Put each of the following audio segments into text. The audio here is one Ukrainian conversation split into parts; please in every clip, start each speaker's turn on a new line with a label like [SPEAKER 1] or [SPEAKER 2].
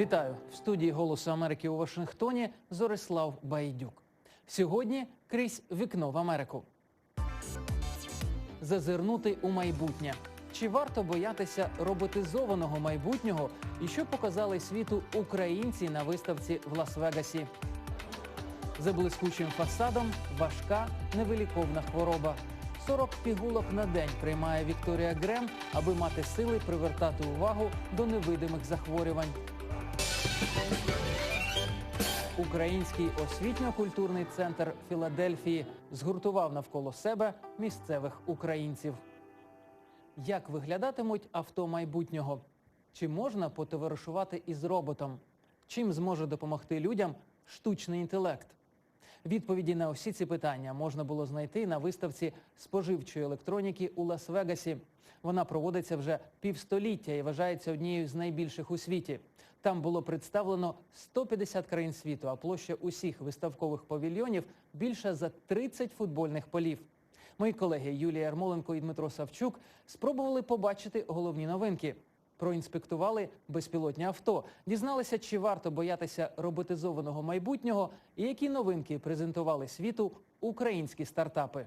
[SPEAKER 1] Вітаю в студії Голосу Америки у Вашингтоні Зорислав Байдюк. Сьогодні крізь вікно в Америку. Зазирнути у майбутнє. Чи варто боятися роботизованого майбутнього і що показали світу українці на виставці в Лас-Вегасі? За блискучим фасадом важка невиліковна хвороба. 40 пігулок на день приймає Вікторія Грем, аби мати сили привертати увагу до невидимих захворювань. Український освітньо-культурний центр Філадельфії згуртував навколо себе місцевих українців. Як виглядатимуть авто майбутнього? Чи можна потоваришувати із роботом? Чим зможе допомогти людям штучний інтелект? Відповіді на усі ці питання можна було знайти на виставці споживчої електроніки у Лас-Вегасі. Вона проводиться вже півстоліття і вважається однією з найбільших у світі. Там було представлено 150 країн світу, а площа усіх виставкових павільйонів більша за 30 футбольних полів. Мої колеги Юлія Ярмоленко і Дмитро Савчук спробували побачити головні новинки. Проінспектували безпілотні авто, дізналися, чи варто боятися роботизованого майбутнього і які новинки презентували світу українські стартапи.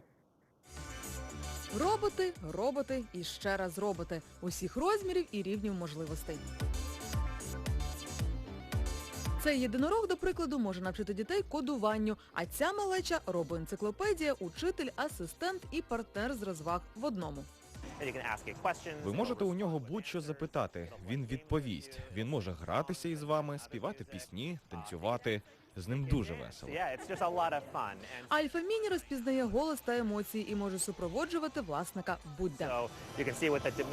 [SPEAKER 2] Роботи, роботи і ще раз роботи усіх розмірів і рівнів можливостей. Цей єдинорог, до прикладу, може навчити дітей кодуванню, а ця малеча робоенциклопедія, учитель, асистент і партнер з розваг в одному.
[SPEAKER 3] Ви можете у нього будь-що запитати. Він відповість. Він може гратися із вами, співати пісні, танцювати. З ним дуже весело.
[SPEAKER 2] Альфа Міні розпізнає голос та емоції і може супроводжувати власника будь-де.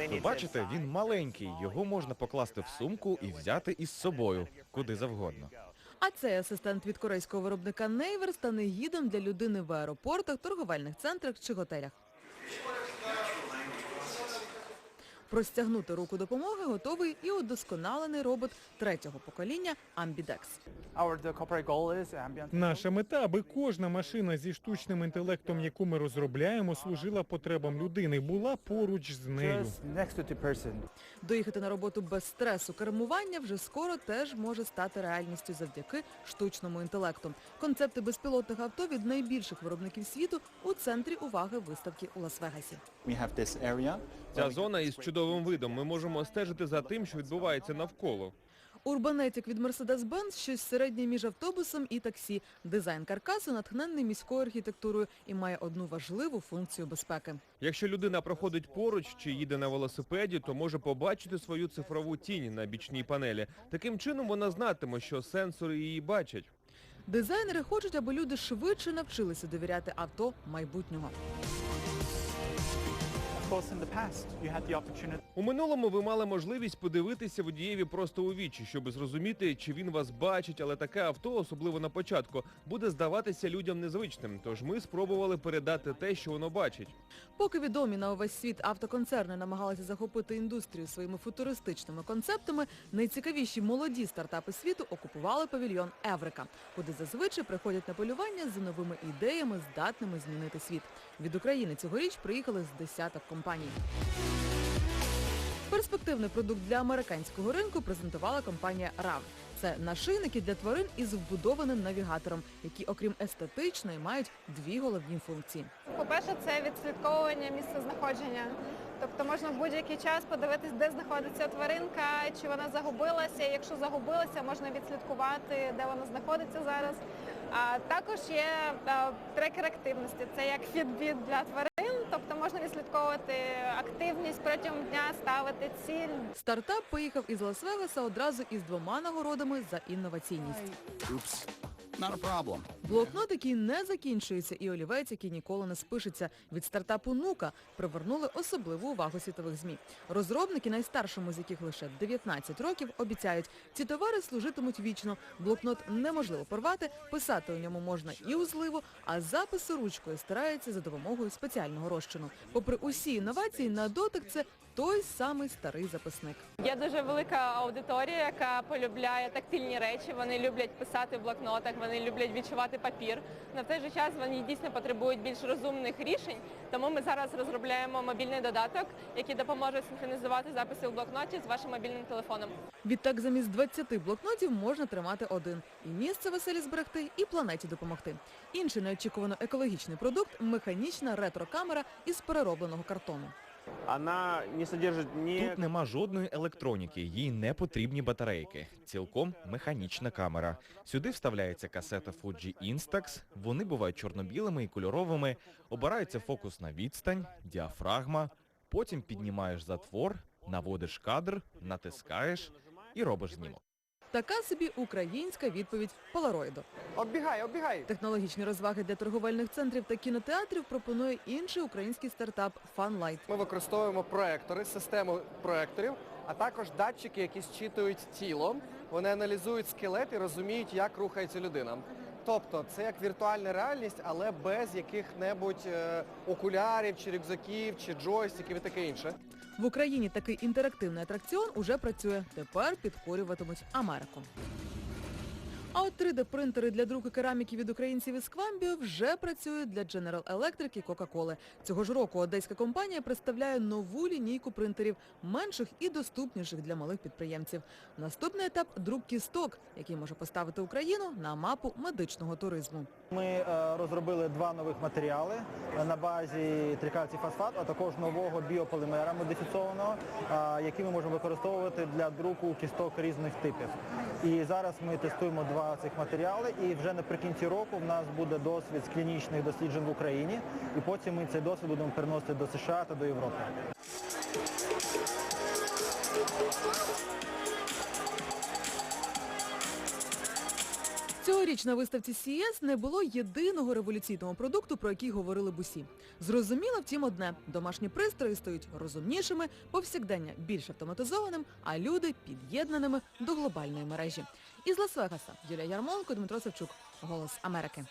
[SPEAKER 3] Ви бачите, він маленький. Його можна покласти в сумку і взяти із собою куди завгодно.
[SPEAKER 2] А цей асистент від корейського виробника Нейвер стане гідом для людини в аеропортах, торговельних центрах чи готелях. Простягнути руку допомоги готовий і удосконалений робот третього покоління Ambidex.
[SPEAKER 4] Наша мета, аби кожна машина зі штучним інтелектом, яку ми розробляємо, служила потребам людини, була поруч з нею.
[SPEAKER 2] Доїхати на роботу без стресу кермування вже скоро теж може стати реальністю завдяки штучному інтелекту. Концепти безпілотних авто від найбільших виробників світу у центрі уваги виставки у Лас-Вегасі.
[SPEAKER 5] We have this area.
[SPEAKER 6] Ця зона із чудовим видом. Ми можемо стежити за тим, що відбувається навколо.
[SPEAKER 2] Урбанетік від Mercedes-Benz – щось середнє між автобусом і таксі. Дизайн каркасу натхненний міською архітектурою і має одну важливу функцію безпеки.
[SPEAKER 6] Якщо людина проходить поруч чи їде на велосипеді, то може побачити свою цифрову тінь на бічній панелі. Таким чином вона знатиме, що сенсори її бачать.
[SPEAKER 2] Дизайнери хочуть, аби люди швидше навчилися довіряти авто майбутнього.
[SPEAKER 6] У минулому ви мали можливість подивитися водієві просто у вічі, щоб зрозуміти, чи він вас бачить, але таке авто, особливо на початку, буде здаватися людям незвичним. Тож ми спробували передати те, що воно бачить.
[SPEAKER 2] Поки відомі на увесь світ автоконцерни намагалися захопити індустрію своїми футуристичними концептами, найцікавіші молоді стартапи світу окупували павільйон Еврика, куди зазвичай приходять на полювання за новими ідеями, здатними змінити світ. Від України цьогоріч приїхали з десяток компаній. Перспективний продукт для американського ринку презентувала компанія RAV. Це нашийники для тварин із вбудованим навігатором, які, окрім естетичної, мають дві головні функції.
[SPEAKER 7] По-перше, це відслідковування місця знаходження. Тобто можна в будь-який час подивитись, де знаходиться тваринка, чи вона загубилася. Якщо загубилася, можна відслідкувати, де вона знаходиться зараз. А також є е, трекер активності. Це як фідбіт для тварин, тобто можна відслідковувати активність протягом дня, ставити ціль.
[SPEAKER 2] Стартап поїхав із Лас-Вегаса одразу із двома нагородами за інноваційність.
[SPEAKER 8] Oops. Not a problem.
[SPEAKER 2] Блокнот, який не закінчується, і олівець, який ніколи не спишеться. Від стартапу Нука привернули особливу увагу світових ЗМІ. Розробники, найстаршому з яких лише 19 років, обіцяють, ці товари служитимуть вічно. Блокнот неможливо порвати, писати у ньому можна і у зливу, а записи ручкою стараються за допомогою спеціального розчину. Попри усі інновації, на дотик це той самий старий записник.
[SPEAKER 9] Є дуже велика аудиторія, яка полюбляє тактильні речі. Вони люблять писати в блокнотах, вони люблять відчувати папір. На той же час вони дійсно потребують більш розумних рішень. Тому ми зараз розробляємо мобільний додаток, який допоможе синхронізувати записи в блокноті з вашим мобільним телефоном.
[SPEAKER 2] Відтак замість 20 блокнотів можна тримати один. І місце веселі зберегти, і планеті допомогти. Інший неочікувано екологічний продукт – механічна ретро-камера із переробленого картону.
[SPEAKER 3] Тут нема жодної електроніки, їй не потрібні батарейки. Цілком механічна камера. Сюди вставляється касета Fuji Instax, вони бувають чорно-білими і кольоровими, обирається фокус на відстань, діафрагма, потім піднімаєш затвор, наводиш кадр, натискаєш і робиш знімок.
[SPEAKER 2] Така собі українська відповідь Polaroid.
[SPEAKER 10] Оббігай, оббігай!
[SPEAKER 2] Технологічні розваги для торговельних центрів та кінотеатрів пропонує інший український стартап FunLight.
[SPEAKER 11] Ми використовуємо проектори, систему проекторів, а також датчики, які зчитують тіло. Вони аналізують скелет і розуміють, як рухається людина. Тобто це як віртуальна реальність, але без яких-небудь е, окулярів, чи рюкзаків, чи джойстиків і таке інше.
[SPEAKER 2] В Україні такий інтерактивний атракціон уже працює. Тепер підкорюватимуть Америку. А от 3D-принтери для друку кераміки від українців із Квамбіо вже працюють для General Electric і Coca-Cola. Цього ж року одеська компанія представляє нову лінійку принтерів, менших і доступніших для малих підприємців. Наступний етап – друк кісток, який може поставити Україну на мапу медичного туризму.
[SPEAKER 12] Ми е, розробили два нових матеріали е, на базі трикальцій фосфат, а також нового біополімера модифіцованого, е, який ми можемо використовувати для друку кісток різних типів. І зараз ми тестуємо два цих матеріали, і вже наприкінці року в нас буде досвід з клінічних досліджень в Україні, і потім ми цей досвід будемо переносити до США та до Європи.
[SPEAKER 2] Цьогоріч на виставці CES не було єдиного революційного продукту, про який говорили б усі. Зрозуміло, втім, одне – домашні пристрої стають розумнішими, повсякдення більш автоматизованим, а люди під'єднаними до глобальної мережі. Із Лас-Вегаса Юлія Ярмоленко, Дмитро Савчук. Голос Америки.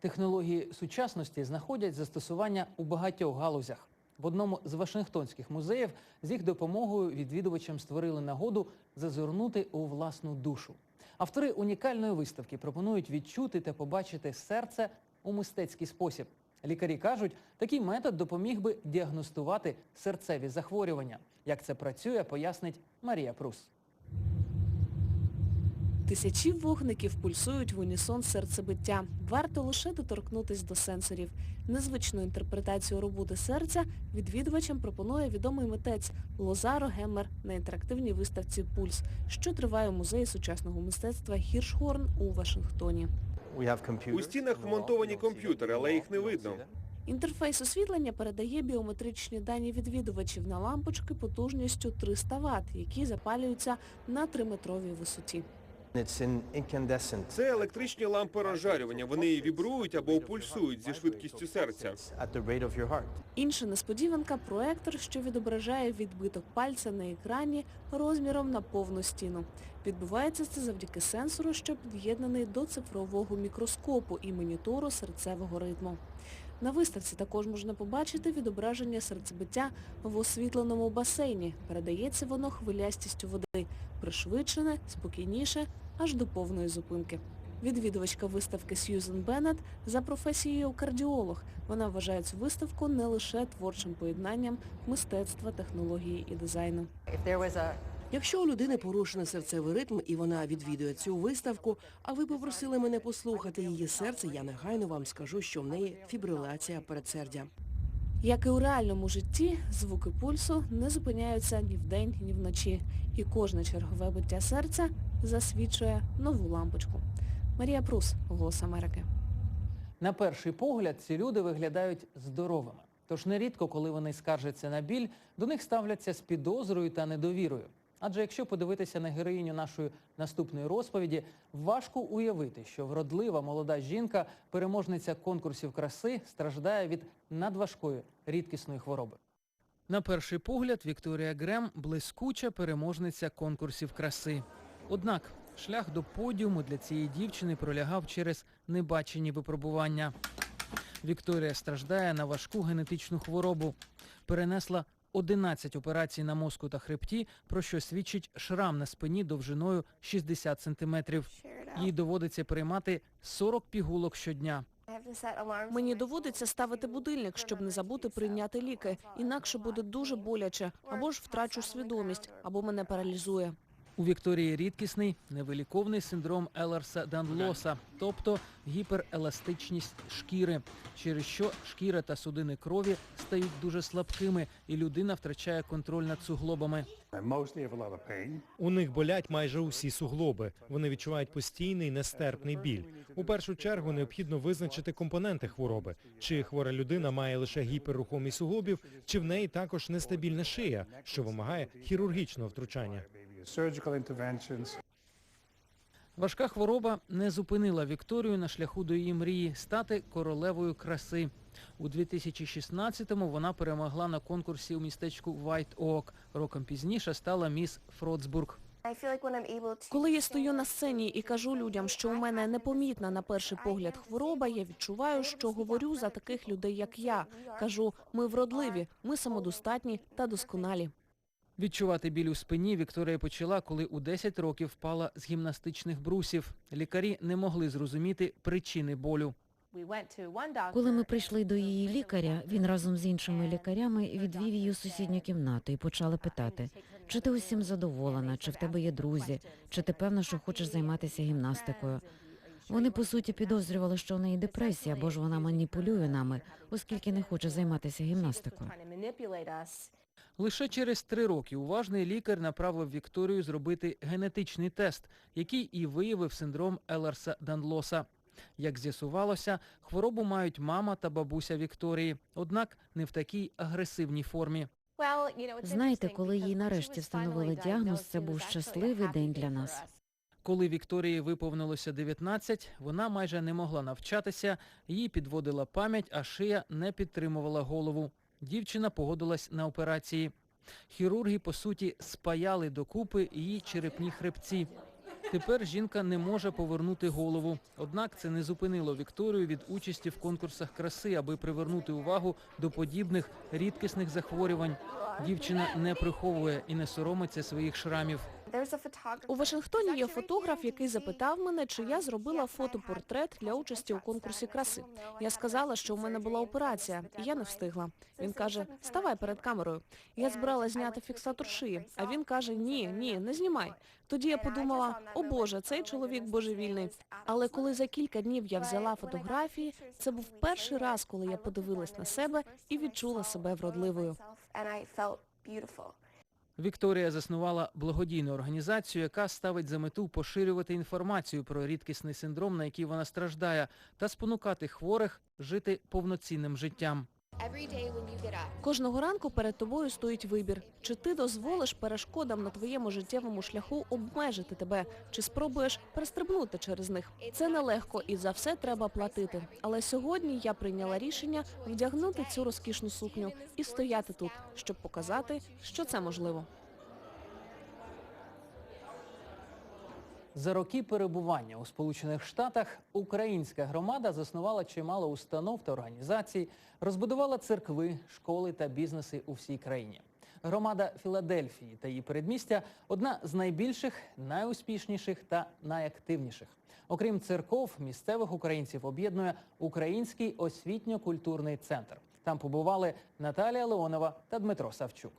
[SPEAKER 1] Технології сучасності знаходять застосування у багатьох галузях. В одному з Вашингтонських музеїв з їх допомогою відвідувачам створили нагоду зазирнути у власну душу. Автори унікальної виставки пропонують відчути та побачити серце у мистецький спосіб. Лікарі кажуть, такий метод допоміг би діагностувати серцеві захворювання. Як це працює, пояснить Марія Прус.
[SPEAKER 13] Тисячі вогників пульсують в унісон серцебиття. Варто лише доторкнутись до сенсорів. Незвичну інтерпретацію роботи серця відвідувачам пропонує відомий митець Лозаро Геммер на інтерактивній виставці Пульс, що триває у музеї сучасного мистецтва Хіршхорн у Вашингтоні.
[SPEAKER 6] У стінах вмонтовані комп'ютери, але їх не видно.
[SPEAKER 13] Інтерфейс освітлення передає біометричні дані відвідувачів на лампочки потужністю 300 Вт, які запалюються на 3-метровій висоті.
[SPEAKER 6] Це електричні лампи розжарювання. Вони вібрують або пульсують зі швидкістю серця.
[SPEAKER 13] Інша несподіванка – проектор, що відображає відбиток пальця на екрані розміром на повну стіну. Відбувається це завдяки сенсору, що під'єднаний до цифрового мікроскопу і монітору серцевого ритму. На виставці також можна побачити відображення серцебиття в освітленому басейні. Передається воно хвилястістю води, пришвидшене, спокійніше, аж до повної зупинки. Відвідувачка виставки Сьюзен Беннет за професією кардіолог. Вона вважає цю виставку не лише творчим поєднанням мистецтва, технології і дизайну.
[SPEAKER 14] Якщо у людини порушений серцевий ритм і вона відвідує цю виставку, а ви попросили мене послухати її серце, я негайно вам скажу, що в неї фібрилація передсердя.
[SPEAKER 13] Як і у реальному житті, звуки пульсу не зупиняються ні вдень, ні вночі. І кожне чергове биття серця засвідчує нову лампочку. Марія Прус, Голос Америки.
[SPEAKER 1] На перший погляд ці люди виглядають здоровими. Тож нерідко, коли вони скаржаться на біль, до них ставляться з підозрою та недовірою. Адже якщо подивитися на героїню нашої наступної розповіді, важко уявити, що вродлива молода жінка, переможниця конкурсів краси, страждає від надважкої рідкісної хвороби. На перший погляд Вікторія Грем блискуча переможниця конкурсів краси. Однак шлях до подіуму для цієї дівчини пролягав через небачені випробування. Вікторія страждає на важку генетичну хворобу. Перенесла 11 операцій на мозку та хребті, про що свідчить шрам на спині довжиною 60 сантиметрів. Їй доводиться приймати 40 пігулок щодня.
[SPEAKER 13] Мені доводиться ставити будильник, щоб не забути прийняти ліки. Інакше буде дуже боляче, або ж втрачу свідомість, або мене паралізує.
[SPEAKER 1] У Вікторії рідкісний невиліковний синдром Елерса Данлоса, тобто гіпереластичність шкіри, через що шкіра та судини крові стають дуже слабкими, і людина втрачає контроль над суглобами.
[SPEAKER 4] У них болять майже усі суглоби. Вони відчувають постійний нестерпний біль. У першу чергу необхідно визначити компоненти хвороби. Чи хвора людина має лише гіперрухомість суглобів, чи в неї також нестабільна шия, що вимагає хірургічного втручання.
[SPEAKER 1] Важка хвороба не зупинила Вікторію на шляху до її мрії стати королевою краси. У 2016-му вона перемогла на конкурсі у містечку White Oak. Роком пізніше стала міс Фроцбург.
[SPEAKER 13] Коли я стою на сцені і кажу людям, що у мене непомітна на перший погляд хвороба, я відчуваю, що говорю за таких людей, як я. Кажу, ми вродливі, ми самодостатні та досконалі.
[SPEAKER 1] Відчувати біль у спині Вікторія почала, коли у 10 років впала з гімнастичних брусів. Лікарі не могли зрозуміти причини болю.
[SPEAKER 15] Коли ми прийшли до її лікаря, він разом з іншими лікарями відвів її у сусідню кімнату і почали питати, чи ти усім задоволена, чи в тебе є друзі, чи ти певна, що хочеш займатися гімнастикою. Вони, по суті, підозрювали, що у неї депресія, бо ж вона маніпулює нами, оскільки не хоче займатися гімнастикою.
[SPEAKER 1] Лише через три роки уважний лікар направив Вікторію зробити генетичний тест, який і виявив синдром Елерса Данлоса. Як з'ясувалося, хворобу мають мама та бабуся Вікторії, однак не в такій агресивній формі.
[SPEAKER 15] Знаєте, коли їй нарешті встановили діагноз, це був щасливий день для нас.
[SPEAKER 1] Коли Вікторії виповнилося 19, вона майже не могла навчатися, її підводила пам'ять, а шия не підтримувала голову. Дівчина погодилась на операції. Хірурги, по суті, спаяли докупи її черепні хребці. Тепер жінка не може повернути голову. Однак це не зупинило Вікторію від участі в конкурсах краси, аби привернути увагу до подібних рідкісних захворювань. Дівчина не приховує і не соромиться своїх шрамів.
[SPEAKER 13] У Вашингтоні є фотограф, який запитав мене, чи я зробила фотопортрет для участі у конкурсі краси. Я сказала, що у мене була операція, і я не встигла. Він каже, ставай перед камерою. Я збирала зняти фіксатор шиї, а він каже, ні, ні, не знімай. Тоді я подумала, о Боже, цей чоловік божевільний. Але коли за кілька днів я взяла фотографії, це був перший раз, коли я подивилась на себе і відчула себе вродливою.
[SPEAKER 1] Вікторія заснувала благодійну організацію, яка ставить за мету поширювати інформацію про рідкісний синдром, на який вона страждає, та спонукати хворих жити повноцінним життям.
[SPEAKER 13] Кожного ранку перед тобою стоїть вибір. Чи ти дозволиш перешкодам на твоєму життєвому шляху обмежити тебе, чи спробуєш перестрибнути через них. Це нелегко і за все треба платити. Але сьогодні я прийняла рішення вдягнути цю розкішну сукню і стояти тут, щоб показати, що це можливо.
[SPEAKER 1] За роки перебування у Сполучених Штатах українська громада заснувала чимало установ та організацій, розбудувала церкви, школи та бізнеси у всій країні. Громада Філадельфії та її передмістя одна з найбільших, найуспішніших та найактивніших. Окрім церков, місцевих українців об'єднує Український освітньо-культурний центр. Там побували Наталія Леонова та Дмитро Савчук.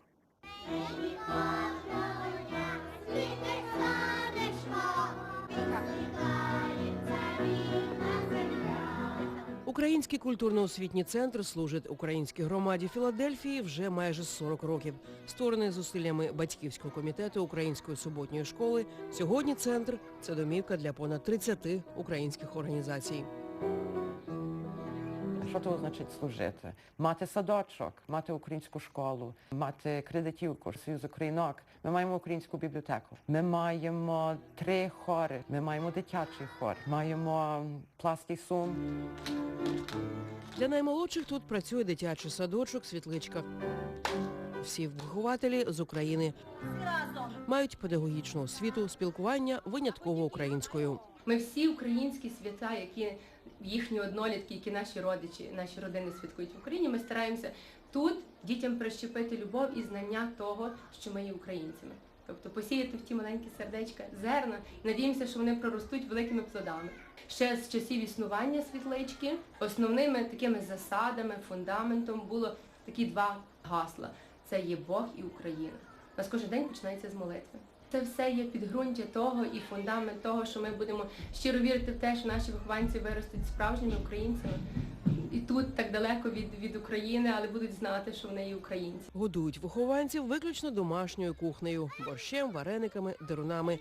[SPEAKER 16] Український культурно-освітній центр служить українській громаді Філадельфії вже майже 40 років. Створений зусиллями батьківського комітету Української суботньої школи, сьогодні центр це домівка для понад 30 українських організацій.
[SPEAKER 17] Що то значить служити? Мати садочок, мати українську школу, мати кредитівку, Союз Українок. Ми маємо українську бібліотеку. Ми маємо три хори. Ми маємо дитячий хор, маємо пластій сум.
[SPEAKER 16] Для наймолодших тут працює дитячий садочок, світличка. Всі вихователі з України мають педагогічну освіту, спілкування винятково українською.
[SPEAKER 18] Ми всі українські свята, які їхні однолітки, які наші родичі, наші родини святкують в Україні, ми стараємося тут дітям прищепити любов і знання того, що ми є українцями. Тобто посіяти в ті маленькі сердечка зерна і надіємося, що вони проростуть великими плодами. Ще з часів існування світлички основними такими засадами, фундаментом було такі два гасла: це є Бог і Україна. У нас кожен день починається з молитви. Це все є підґрунтя того і фундамент того, що ми будемо щиро вірити в те, що наші вихованці виростуть справжніми українцями. І тут так далеко від, від України, але будуть знати, що вони є українці.
[SPEAKER 16] Годують вихованців виключно домашньою кухнею, борщем, варениками, дерунами.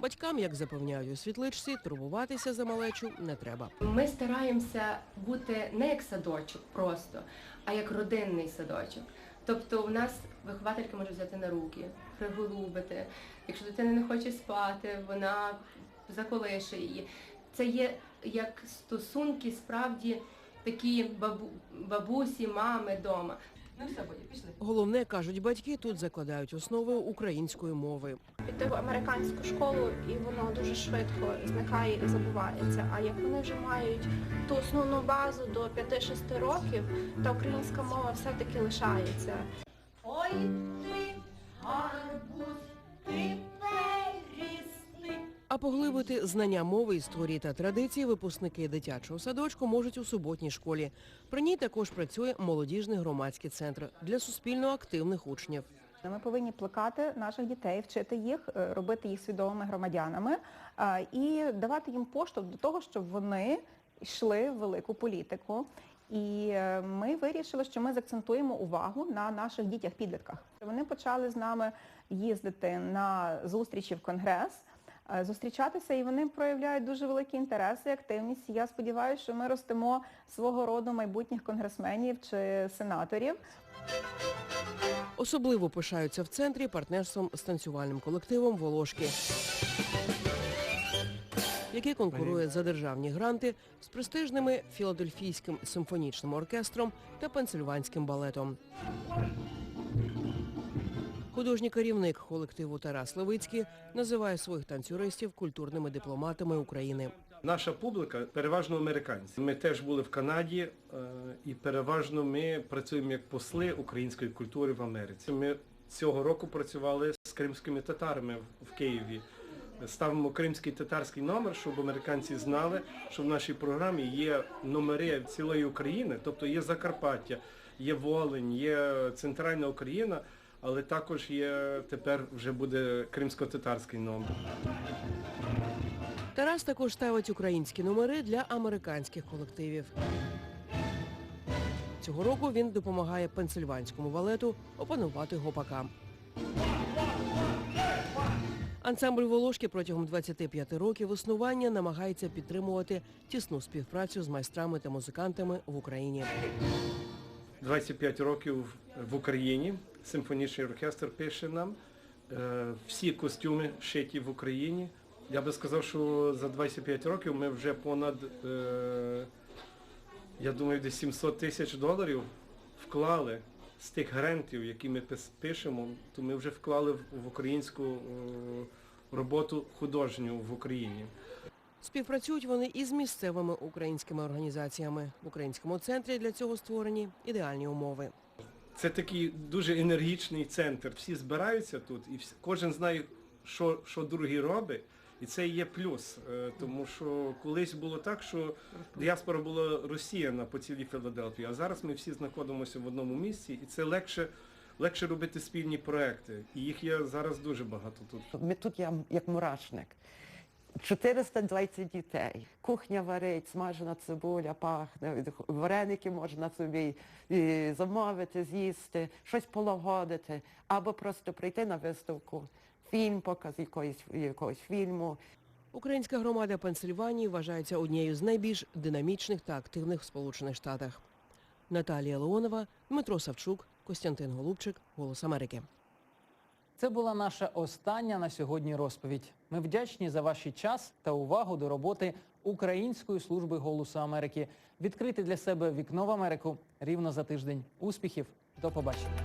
[SPEAKER 16] Батькам, як запевняють у світличці, турбуватися за малечу не треба.
[SPEAKER 18] Ми стараємося бути не як садочок просто, а як родинний садочок. Тобто в нас вихователька може взяти на руки, приголубити. Якщо дитина не хоче спати, вона заколише її. Це є як стосунки справді такі бабу, бабусі, мами вдома. Ну все, Бодя, пішли.
[SPEAKER 16] Головне, кажуть батьки, тут закладають основи української мови.
[SPEAKER 7] Піти в американську школу і воно дуже швидко зникає і забувається. А як вони вже мають ту основну базу до 5-6 років, то українська мова все-таки лишається.
[SPEAKER 19] Ой, ти гарбуз,
[SPEAKER 16] поглибити знання мови, історії та традиції випускники дитячого садочку можуть у суботній школі. При ній також працює молодіжний громадський центр для суспільно активних учнів.
[SPEAKER 20] Ми повинні плекати наших дітей, вчити їх, е, робити їх свідомими громадянами е, і давати їм поштовх до того, щоб вони йшли в велику політику. І е, ми вирішили, що ми закцентуємо увагу на наших дітях-підлітках. Вони почали з нами їздити на зустрічі в конгрес, зустрічатися, і вони проявляють дуже великий інтерес і активність. Я сподіваюся, що ми ростимо свого роду майбутніх конгресменів чи сенаторів.
[SPEAKER 16] Особливо пишаються в центрі партнерством з танцювальним колективом Волошки, який конкурує за державні гранти з престижними Філадельфійським симфонічним оркестром та Пенсильванським балетом. Художній керівник колективу Тарас Левицький називає своїх танцюристів культурними дипломатами України.
[SPEAKER 21] Наша публіка переважно американці. Ми теж були в Канаді е, і переважно ми працюємо як посли української культури в Америці. Ми цього року працювали з кримськими татарами в- Києві. Ставимо кримський татарський номер, щоб американці знали, що в нашій програмі є номери цілої України, тобто є Закарпаття, є Волинь, є Центральна Україна, але також є тепер вже буде кримсько-татарський номер.
[SPEAKER 16] Тарас також ставить українські номери для американських колективів. Цього року він допомагає пенсильванському валету опанувати гопака. Ансамбль Волошки протягом 25 років існування намагається підтримувати тісну співпрацю з майстрами та музикантами в Україні.
[SPEAKER 21] 25 років в Україні. Симфонічний оркестр пише нам. Е, Всі костюми шиті в Україні. Я би сказав, що за 25 років ми вже понад, е, я думаю, десь 700 тисяч доларів вклали з тих грантів, які ми пишемо, то ми вже вклали в українську е, роботу художню в Україні.
[SPEAKER 16] Співпрацюють вони із місцевими українськими організаціями. В українському центрі для цього створені ідеальні умови.
[SPEAKER 21] Це такий дуже енергічний центр. Всі збираються тут і кожен знає, що, що другий робить. І це є плюс, Е, тому що колись було так, що діаспора була розсіяна по цілій Філадельфії, а зараз ми всі знаходимося в одному місці, і це легше, легше робити спільні проекти. І їх є зараз дуже багато тут.
[SPEAKER 17] Ми тут є як мурашник. 420 дітей. Кухня варить, смажена цибуля пахне, вареники можна собі і замовити, з'їсти, щось полагодити, або просто прийти на виставку, фільм, показ якоїсь, якогось фільму.
[SPEAKER 16] Українська громада Пенсильванії вважається однією з найбільш динамічних та активних в Сполучених Штатах. Наталія Леонова, Дмитро Савчук, Костянтин Голубчик, Голос Америки.
[SPEAKER 1] Це була наша остання на сьогодні розповідь. Ми вдячні за ваш час та увагу до роботи Української служби голосу Америки. Відкрити для себе вікно в Америку рівно за тиждень. Успіхів, до побачення.